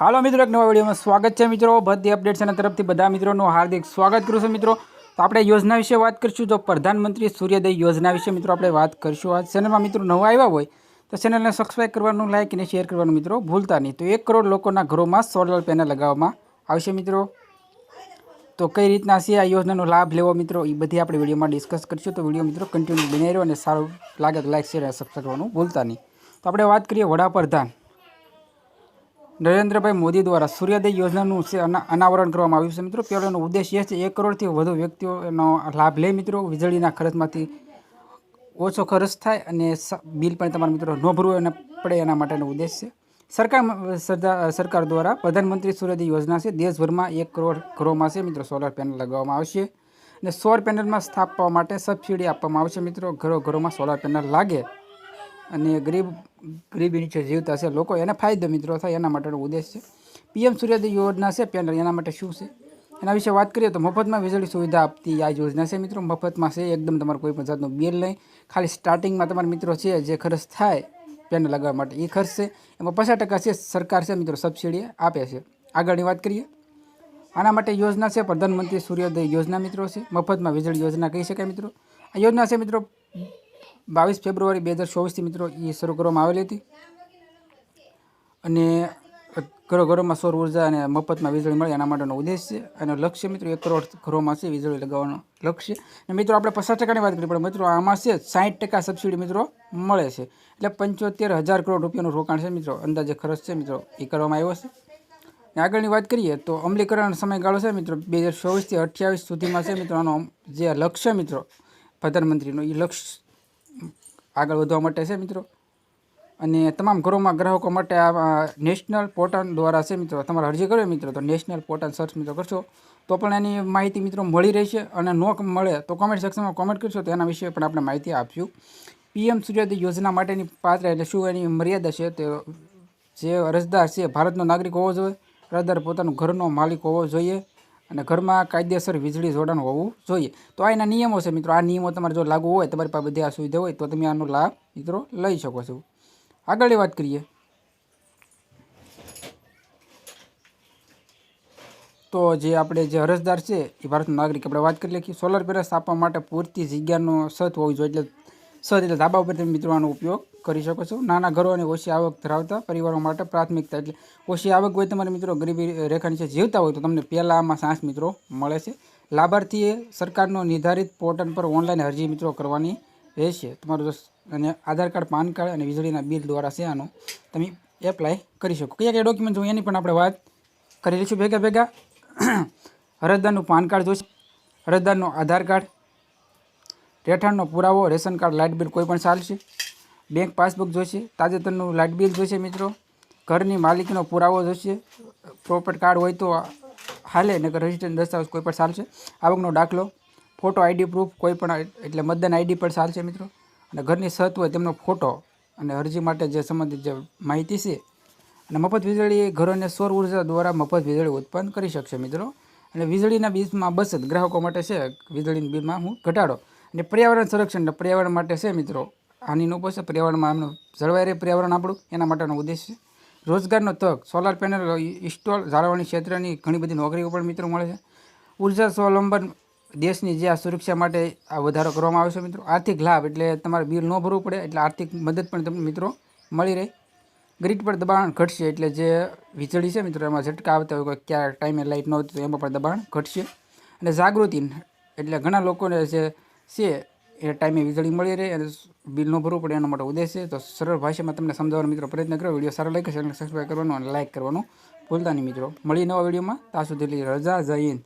હાલો મિત્રો, એક નવા વિડીયોમાં સ્વાગત છે મિત્રો. બધી અપડેટ ચેનલ તરફથી બધા મિત્રોનું હાર્દિક સ્વાગત કરું છું મિત્રો. તો આપણે યોજના વિશે વાત કરીશું. તો પ્રધાનમંત્રી સૂર્યોદય યોજના વિશે મિત્રો આપણે વાત કરીશું. આ ચેનલમાં મિત્રો નવા આવ્યા હોય, તો ચેનલને સબસ્ક્રાઈબ કરવાનું લાઇક અને શેર કરવાનું મિત્રો ભૂલતા નહીં. તો એક કરોડ લોકોના ઘરોમાં સોલર પેનલ લગાવવામાં આવશે મિત્રો. તો કઈ રીતના છે આ યોજનાનો લાભ લેવો મિત્રો? એ બધી આપણે વિડીયોમાં ડિસ્કસ કરીશું. તો વીડિયો મિત્રો કન્ટિન્યુ બનાવી રહ્યો અને સારું લાગે તો લાઈક શેર અને સબસ્ક્રાઈબ કરવાનું ભૂલતા નહીં. તો આપણે વાત કરીએ વડાપ્રધાન. નરેન્દ્રભાઈ મોદી દ્વારા સૂર્યોદય યોજનાનું અના- અનાવરણ કરવામાં આવ્યું છે. મિત્રો પહેલો એનો ઉદ્દેશ એ છે, એક કરોડથી વધુ વ્યક્તિઓ એનો લાભ લે. મિત્રો, વીજળીના ખર્ચમાંથી ઓછો ખર્ચ થાય અને બિલ પણ તમારા મિત્રો ન ભરવું એને પડે એના માટેનો ઉદ્દેશ છે. સરકાર સરકાર દ્વારા પ્રધાનમંત્રી સૂર્યોદય યોજના છે. દેશભરમાં એક કરોડ ઘરોમાં છે. મિત્રો સોલર પેનલ લગાવવામાં આવશે અને સૌર પેનલમાં સ્થાપવા માટે સબસિડી આપવામાં આવશે. મિત્રો, ઘરો ઘરોમાં સોલર પેનલ લાગે. અને ગરીબ ગરીબી નીચે જીવતા છે, લોકો એને ફાયદો મિત્રો થાય, એના માટેનો ઉદ્દેશ છે. પીએમ સૂર્યોદય યોજના છે પેનલ એના માટે શું છે? એના વિશે વાત કરીએ તો મફતમાં વીજળી સુવિધા આપતી આ યોજના છે મિત્રો. મફતમાં છે, એકદમ તમારે કોઈ પણ જાતનું બિલ નહીં. ખાલી સ્ટાર્ટિંગમાં તમારા મિત્રો છે, જે ખર્ચ થાય પેનલ લગાવવા માટે એ ખર્ચ છે. એમાં પચાસ ટકા છે, સરકાર છે, મિત્રો સબસિડી આપે છે. આગળની વાત કરીએ. આના માટે યોજના છે, પ્રધાનમંત્રી સૂર્યોદય યોજના મિત્રો છે. મફતમાં વીજળી યોજના કહી શકાય મિત્રો. આ યોજના છે મિત્રો બાવીસ ફેબ્રુઆરી બે હજાર ચોવીસથી મિત્રો એ શરૂ કરવામાં આવેલી હતી. અને ઘરો ઘરોમાં સૌર ઊર્જા અને મફતમાં વીજળી મળે એના માટેનો ઉદ્દેશ છે. અને લક્ષ્ય મિત્રો એક કરોડ ઘરોમાં છે, વીજળી લગાવવાનો લક્ષ્ય. અને મિત્રો આપણે પચાસ ટકાની વાત કરીએ પણ મિત્રો આમાં છે સાઠ ટકા સબસિડી મિત્રો મળે છે. એટલે પંચોતેર હજાર કરોડ રૂપિયાનું રોકાણ છે મિત્રો. અંદાજે ખર્ચ છે મિત્રો, એ કરવામાં આવ્યો છે. અને આગળની વાત કરીએ તો અમલીકરણ સમયગાળો છે મિત્રો, બે હજાર ચોવીસથી અઠ્યાવીસ સુધીમાં છે મિત્રો, આનો જે લક્ષ્ય મિત્રો, પ્રધાનમંત્રીનો એ લક્ષ્ય આગળ વધવા માટે છે મિત્રો. અને તમામ ઘરોમાં ગ્રાહકો માટે આ નેશનલ પોર્ટલ દ્વારા છે મિત્રો, તમારે અરજી કરવી મિત્રો, તો નેશનલ પોર્ટલ સર્ચ મિત્રો કરશો. તો પણ એની માહિતી મિત્રો મળી રહેશે અને નો મળે તો કોમેન્ટ સેક્શનમાં કોમેન્ટ કરશો તો એના વિશે પણ આપણે માહિતી આપશું. પીએમ સૂર્યોદય યોજના માટેની પાત્ર એટલે શું એની મર્યાદા છે તે જે અરજદાર છે, ભારતનો નાગરિક હોવો જોઈએ, અરજદાર પોતાનું ઘરનો માલિક હોવો જોઈએ. અને ઘરમાં કાયદેસર વીજળી જોડાણ હોવું જોઈએ. તો આ એના નિયમો છે મિત્રો. આ નિયમો તમારે જો લાગુ હોય, તમારી પાસે બધી આ સુવિધા હોય, તો તમે આનો લાભ મિત્રો લઈ શકો છો. આગળની વાત કરીએ. તો જે આપણે જે અરજદાર છે, એ ભારતનો નાગરિક. આપણે વાત કરી લખીએ સોલર પેનલ આપવા માટે પૂરતી જગ્યાનો સત હોવી જોઈએ. એટલે સત એટલે ધાબા ઉપર તમે મિત્રો ઉપયોગ કરી શકો છો. નાના ઘરો અને ઓછી આવક ધરાવતા પરિવારો માટે પ્રાથમિકતા એટલે ઓછી આવક હોય તમારે મિત્રો ગરીબી રેખા નીચે જીવતા હોય તો તમને પહેલાં આમાં સાંસ મિત્રો મળે છે. લાભાર્થીએ સરકારનો નિર્ધારિત પોર્ટલ પર ઓનલાઈન અરજી મિત્રો કરવાની રહેશે. તમારું અને આધાર કાર્ડ, પાન કાર્ડ અને વીજળીના બિલ દ્વારા છે આનું તમે એપ્લાય કરી શકો. કયા કયા ડોક્યુમેન્ટ જોઈએ એની પણ આપણે વાત કરી લઈશું. ભેગા ભેગા. અરજદારનું પાન કાર્ડ જોઈશે. અરજદારનું આધાર કાર્ડ રહેઠાણનો પુરાવો, રેશન કાર્ડ, લાઇટ બિલ કોઈ પણ ચાલશે. બેંક પાસબુક જોઈશે, તાજેતરનું લાઇટ બિલ જોઈશે મિત્રો. ઘરની માલિકીનો પુરાવો જોઈશે. પ્રોપર્ટ કાર્ડ હોય તો હાલે નગર રજિસ્ટર દસ્તાવેજ કોઈ પણ ચાલશે. આવકનો દાખલો ફોટો આઈડી પ્રૂફ કોઈ પણ, એટલે મતદાન આઈડી પણ ચાલશે મિત્રો. અને ઘરની છત હોય તેમનો ફોટો અને અરજી માટે જે સંબંધિત જે માહિતી છે. અને મફત વીજળી ઘરોને સૌર ઊર્જા દ્વારા મફત વીજળી ઉત્પન્ન કરી શકશે મિત્રો. અને વીજળીના બિલમાં બચત ગ્રાહકો માટે છે. વીજળીના બિલમાં હું ઘટાડો અને પર્યાવરણ સંરક્ષણ એટલે પર્યાવરણ માટે છે મિત્રો? હાનિ ન છે પર્યાવરણમાં એમનું જળવાઈ રહે પર્યાવરણ આપણું, એના માટેનો ઉદ્દેશ છે. રોજગારનો તક સોલાર પેનલ ઇન્સ્ટોલ જાળવણી ક્ષેત્રની ઘણી બધી નોકરીઓ પણ મિત્રો મળે છે. ઊર્જા સ્વાવલંબન દેશની જે આ સુરક્ષા માટે આ વધારો કરવામાં આવ્યો છે મિત્રો. આર્થિક લાભ એટલે તમારે બિલ ન ભરવું પડે, એટલે આર્થિક મદદ પણ તમને મિત્રો મળી રહે. ગ્રીડ પર દબાણ ઘટશે એટલે જે વીજળી છે મિત્રો, એમાં ઝટકા આવતા હોય, કોઈ ક્યાં ટાઈમે લાઇટ ન હોતી, તો એમાં પણ દબાણ ઘટશે. અને જાગૃતિ, એટલે ઘણા લોકોને જે છે, એ ટાઈમે વીજળી મળી રહે અને બિલ ન ભરવું પડે એનો માટે ઉદ્દેશ છે. તો સરળ ભાષામાં તમને સમજાવવાનો મિત્રો પ્રયત્ન કરો. વીડિયો સારો લાગે છે સબસ્ક્રાઈબ કરવાનો અને લાઇક કરવાનું ભૂલતા નહીં મિત્રો. મળી નવા વિડીયોમાં. ત્યાં સુધી રજા, જય